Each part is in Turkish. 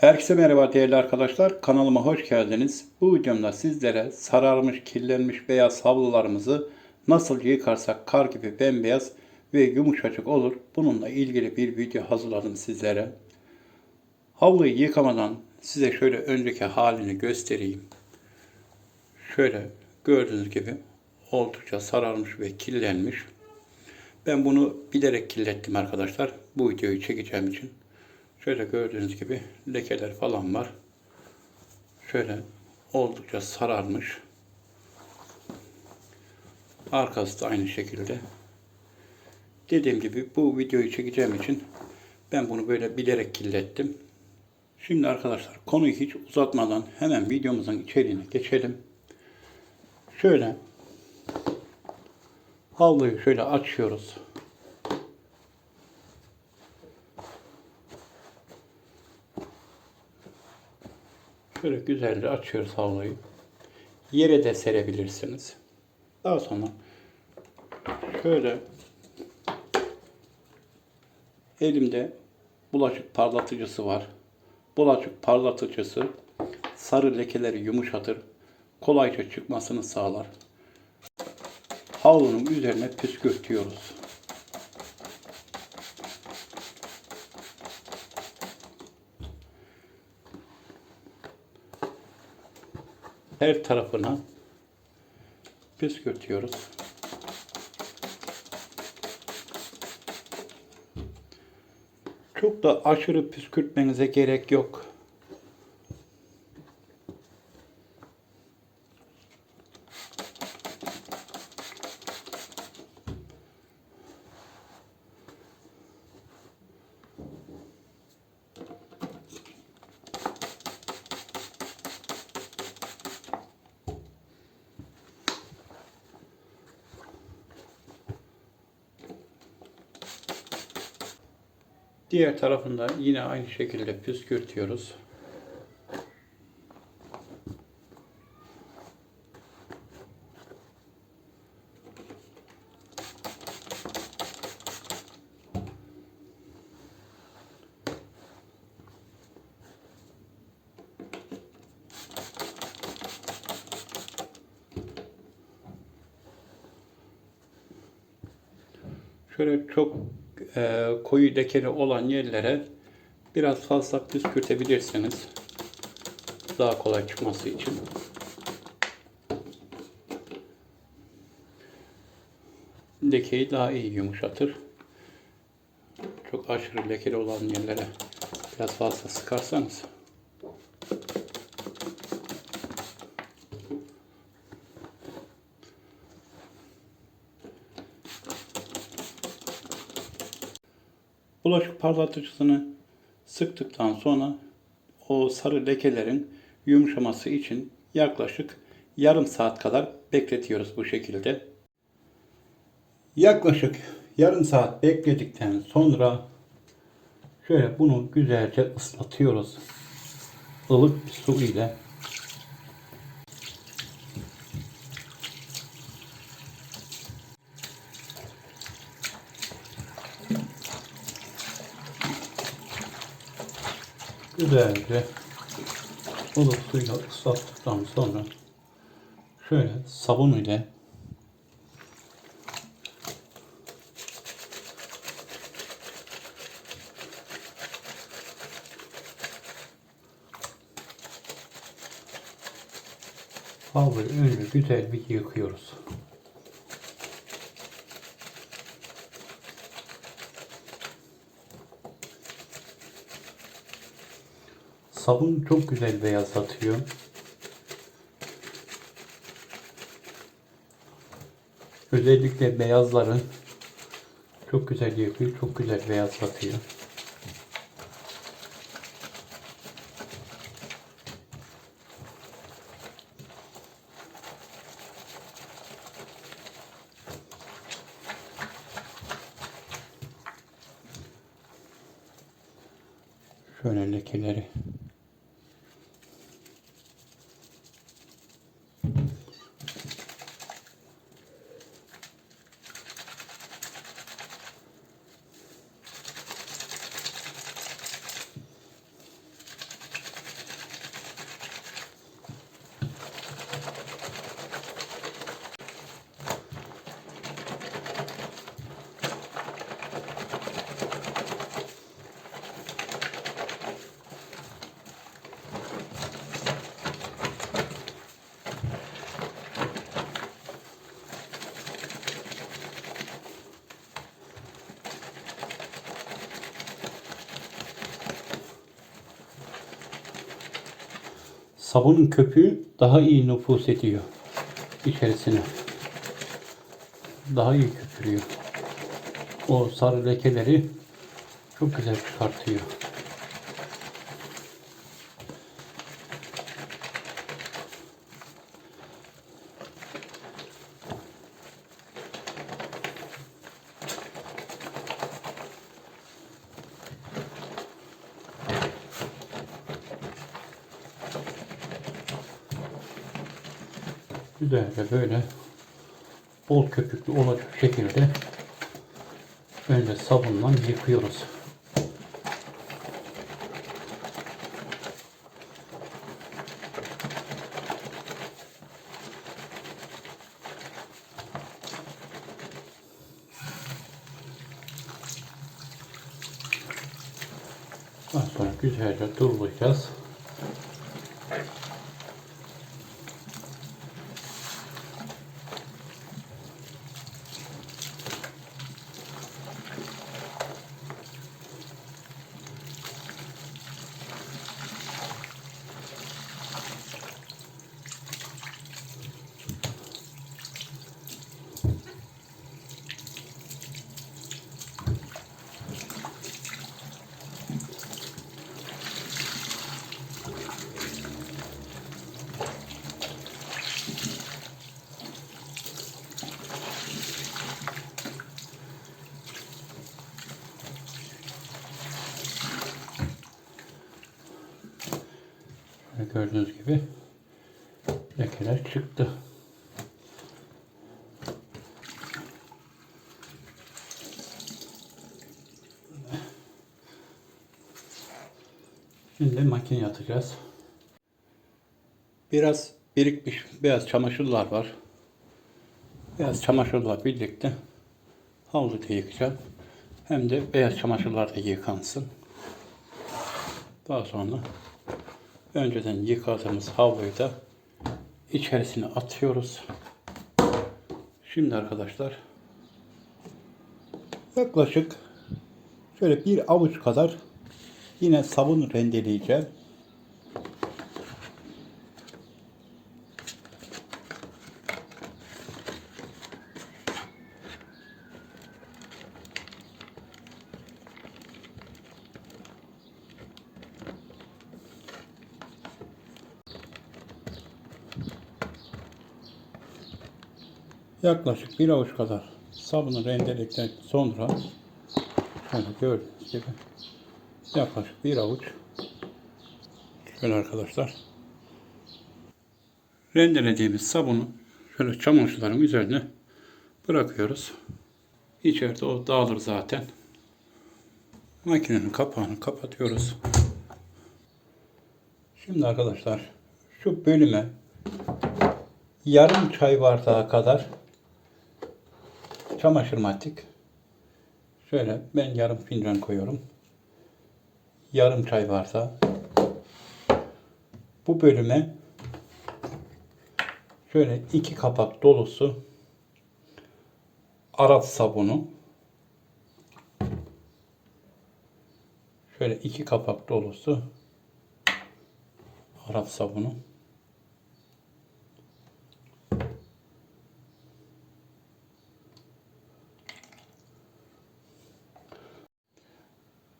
Herkese merhaba değerli arkadaşlar. Kanalıma hoş geldiniz. Bu videomda sizlere sararmış, kirlenmiş beyaz havlularımızı nasıl yıkarsak kar gibi bembeyaz ve yumuşacık olur. Bununla ilgili bir video hazırladım sizlere. Havluyu yıkamadan size şöyle önceki halini göstereyim. Şöyle gördüğünüz gibi oldukça sararmış ve kirlenmiş. Ben bunu bilerek kirlettim arkadaşlar. Bu videoyu çekeceğim için. Şöyle gördüğünüz gibi lekeler falan var. Şöyle oldukça sararmış. Arkası da aynı şekilde. Dediğim gibi bu videoyu çekeceğim için ben bunu böyle bilerek kirlettim. Şimdi arkadaşlar konuyu hiç uzatmadan hemen videomuzun içeriğine geçelim. Şöyle havluyu şöyle açıyoruz. Şöyle güzelce açıyoruz havluyu. Yere de serebilirsiniz. Daha sonra şöyle elimde bulaşık parlatıcısı var. Bulaşık parlatıcısı sarı lekeleri yumuşatır. Kolayca çıkmasını sağlar. Havlunun üzerine püskürtüyoruz. Her tarafına püskürtüyoruz. Çok da aşırı püskürtmenize gerek yok. Diğer tarafında yine aynı şekilde püskürtüyoruz. Şöyle çok e, koyu lekeli olan yerlere biraz fazla püskürtebilirsiniz. Daha kolay çıkması için. Lekeyi daha iyi yumuşatır. Çok aşırı lekeli olan yerlere biraz fazla sıkarsanız Bulaşık parlatıcısını sıktıktan sonra o sarı lekelerin yumuşaması için yaklaşık yarım saat kadar bekletiyoruz bu şekilde. Yaklaşık yarım saat bekledikten sonra şöyle bunu güzelce ıslatıyoruz. ılık bir su ile. Güzelce ılık suyla ıslattıktan sonra şöyle sabun ile havluyu önce güzel bir yıkıyoruz. Sabun çok güzel beyazlatıyor. Özellikle beyazları çok güzel yapıyor, çok güzel beyazlatıyor. Şöyle lekeleri sabunun köpüğü daha iyi nüfus ediyor içerisine. Daha iyi köpürüyor. O sarı lekeleri çok güzel çıkartıyor. Güzelce böyle bol köpüklü olacak şekilde önce sabunla yıkıyoruz. Daha sonra güzelce durulayacağız. Gördüğünüz gibi lekeler çıktı. Şimdi makineye atacağız. Biraz birikmiş beyaz çamaşırlar var. Beyaz çamaşırlar birlikte havluda yıkayacağım. Hem de beyaz çamaşırlar da yıkansın. Daha sonra önceden yıkadığımız havluyu da içerisine atıyoruz. Şimdi arkadaşlar yaklaşık şöyle bir avuç kadar yine sabun rendeleyeceğim. Yaklaşık bir avuç kadar sabunu rendeledikten sonra şöyle gördüğünüz gibi yaklaşık bir avuç şöyle arkadaşlar rendelediğimiz sabunu şöyle çamaşırların üzerine bırakıyoruz. İçeride o dağılır zaten. Makinenin kapağını kapatıyoruz. Şimdi arkadaşlar şu bölüme yarım çay bardağı kadar çamaşır matik. Şöyle ben yarım fincan koyuyorum. Yarım çay bardağı. Bu bölüme şöyle iki kapak dolusu Arap sabunu. Şöyle iki kapak dolusu Arap sabunu.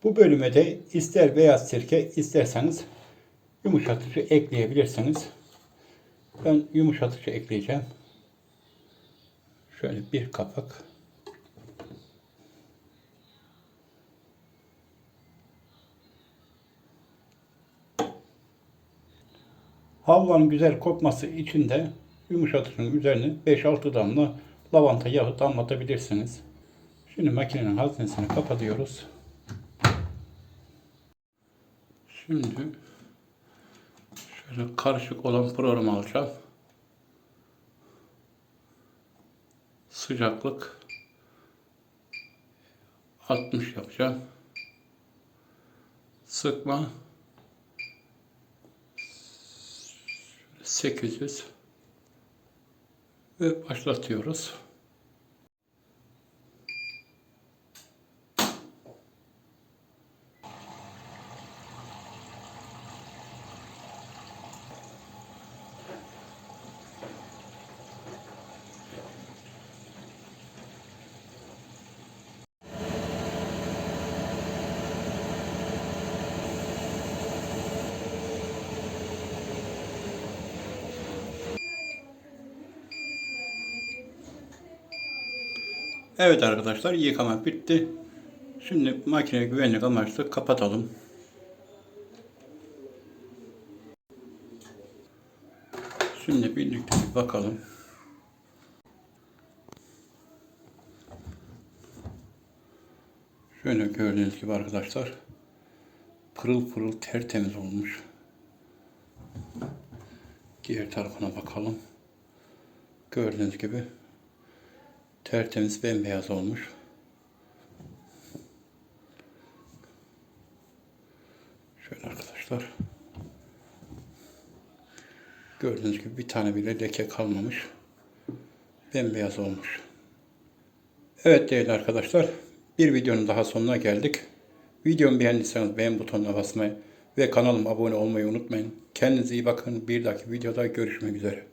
Bu bölüme de ister beyaz sirke isterseniz yumuşatıcı ekleyebilirsiniz. Ben yumuşatıcı ekleyeceğim. Şöyle bir kapak. Havlanın güzel kokması için de yumuşatıcının üzerine 5-6 damla lavanta yağı damlatabilirsiniz. Şimdi makinenin haznesini kapatıyoruz. Şimdi şöyle karışık olan programı alacağım. Sıcaklık 60 yapacağım. Sıkma 800 ve başlatıyoruz. Evet arkadaşlar yıkama bitti. Şimdi makine güvenlik amaçlı kapatalım. Şimdi birlikte bir bakalım. Şöyle gördüğünüz gibi arkadaşlar pırıl pırıl tertemiz olmuş. Diğer tarafına bakalım. Gördüğünüz gibi tertemiz bembeyaz olmuş. Şöyle arkadaşlar. Gördüğünüz gibi bir tane bile leke kalmamış. Bembeyaz olmuş. Evet değerli arkadaşlar. Bir videonun daha sonuna geldik. Videomu beğendiyseniz beğen butonuna basmayı ve kanalıma abone olmayı unutmayın. Kendinize iyi bakın. Bir dahaki videoda görüşmek üzere.